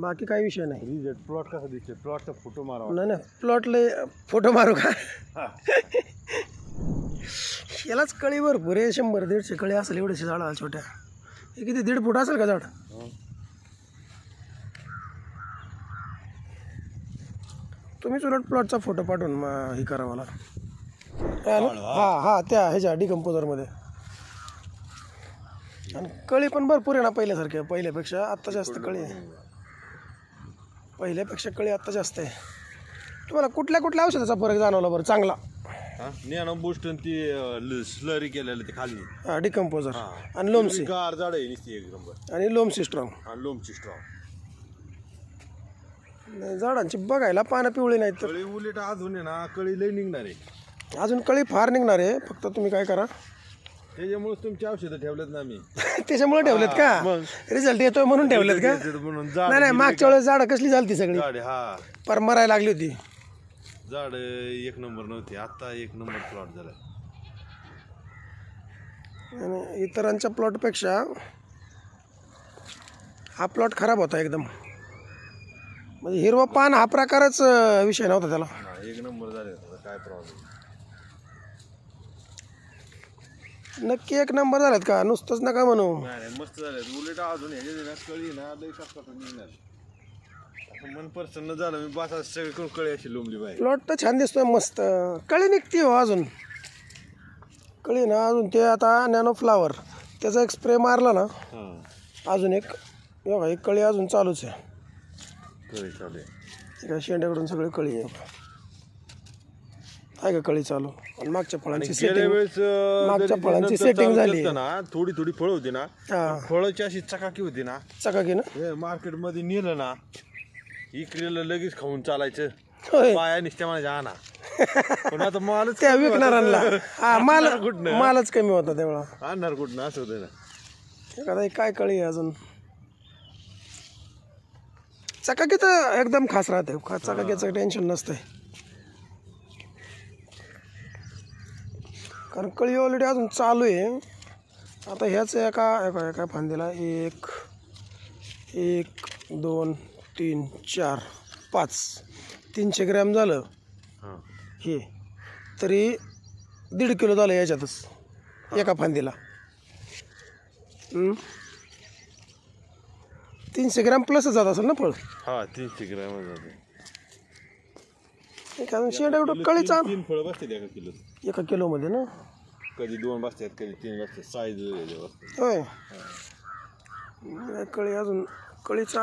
बाकी काही विषय नाही. प्लॉट कसा दिसते प्लॉटचा फोटो मारावा नाही ना प्लॉटले फोटो मारू का? यालाच कळी भरपूर आहे शंभर दीडशे कळी असेल एवढेशे झाड छोट्या. हे किती दीड फूट असेल का झाड? तुम्हीच उलट प्लॉटचा फोटो पाठवून मग हे करा मला. हा? हा हा त्या ह्याच्या डिकम्पोजरमध्ये आणि कळी पण भरपूर आहे ना पहिल्यासारख्या पहिल्यापेक्षा आत्ता जास्त कळी आहे. पहिल्यापेक्षा कळी आत्ता जास्त आहे. तुम्हाला कुठल्या कुठल्या औषधाचा फरक जाणवला बरं? चांगला. ज्ञान बुस्ट ती स्लरी केलेलं ते खाली हा डिकम्पोजर. आणि लोमसी गार झाड आहे नुसती एक नंबर आणि लोमसी स्ट्रॉंग आणि लोमची स्ट्रॉंग झाडांची बघायला पानं पिवळी नाहीत. तर उलट अजून आहे ना कळी लई निघणार आहे. अजून कळी फार निघणार आहे. फक्त तुम्ही काय करा त्याच्यामुळे तुमची औषधं ठेवलेत ना मी त्याच्यामुळे ठेवलेत का. रिझल्ट येतोय म्हणून ठेवलेत का? म्हणून. नाही झाड नाही मागच्या वेळेस झाडं कसली झाली सगळी? झाड हा. पर मरायला लागली होती. झाड एक नंबर नव्हती आता एक नंबर प्लॉट झाला आणि इतरांच्या प्लॉटपेक्षा हा प्लॉट खराब होता एकदम. म्हणजे हिरवं पान हा प्रकारच अं, विषय नव्हता त्याला. हा, एक नंबर झाले काय प्रॉब्लेम नक्की एक नंबर झालात का? नुसतंच नका म्हणू. नाही नाही मस्त झाले उलट अजून ह्याच्या कळी ना लई कष्टात निघणार. असं मन प्रसन्न झालं मी बस सगळे करून कळी अशी लोंबली पाहिजे प्लॉट तर छान दिसतोय मस्त. कळी निघते हो अजून. कळी ना अजून ते आता नॅनो फ्लावर त्याचा एक स्प्रे मारला ना हा. अजून एक. बघा एक कळी अजून चालूच आहे. कळी चालू आहे. एका शेंड्याकडून सगळी कळी आहे. आहे का कळी चालू? आणि मागच्या फळांची गेल्या सेटिंग वेळेस अं, मागच्या जरी फळांची नंतर चालू झाली. केलतं ना थोडी थोडी फळं होती ना हा. फळाची अशी चकाकी होती ना. चकाकी ना? हे मार्केटमध्ये नेलं ना इकडेला लगेच खाऊन चालायचं. होय. पाया निसत्या आणा पण आता मालच त्या कमी होता. विकणाऱ्यांना. हा माल आणणार कुठनं? मालच कमी होता तेवढा. आणणार कुठं असं होतं ना. एखादा एक काय कळी आहे अजून? चकाकी तर एकदम खास राहते. खा- चकाकीचं टेन्शन नसतंय. कारण कळी ऑलरेडी अजून चालू आहे. आता ह्याच एका एका एका फांदीला एक एक दोन तीन चार पाच. तीनशे ग्रॅम झालं. हा. हे. तरी दीड किलो झालं याच्यातच एका फांदीला? तीनशे ग्रॅम प्लसच जात असेल ना फळ? हा तीनशे ग्रॅम जाते. एखादं शेंडा एवढं कळीचा तीन फळं बसतात एका किलो एका किलोमध्ये ना? कधी दोन बसतात कधी तीन बसतात. साईज होय. कळी अजून कळीचा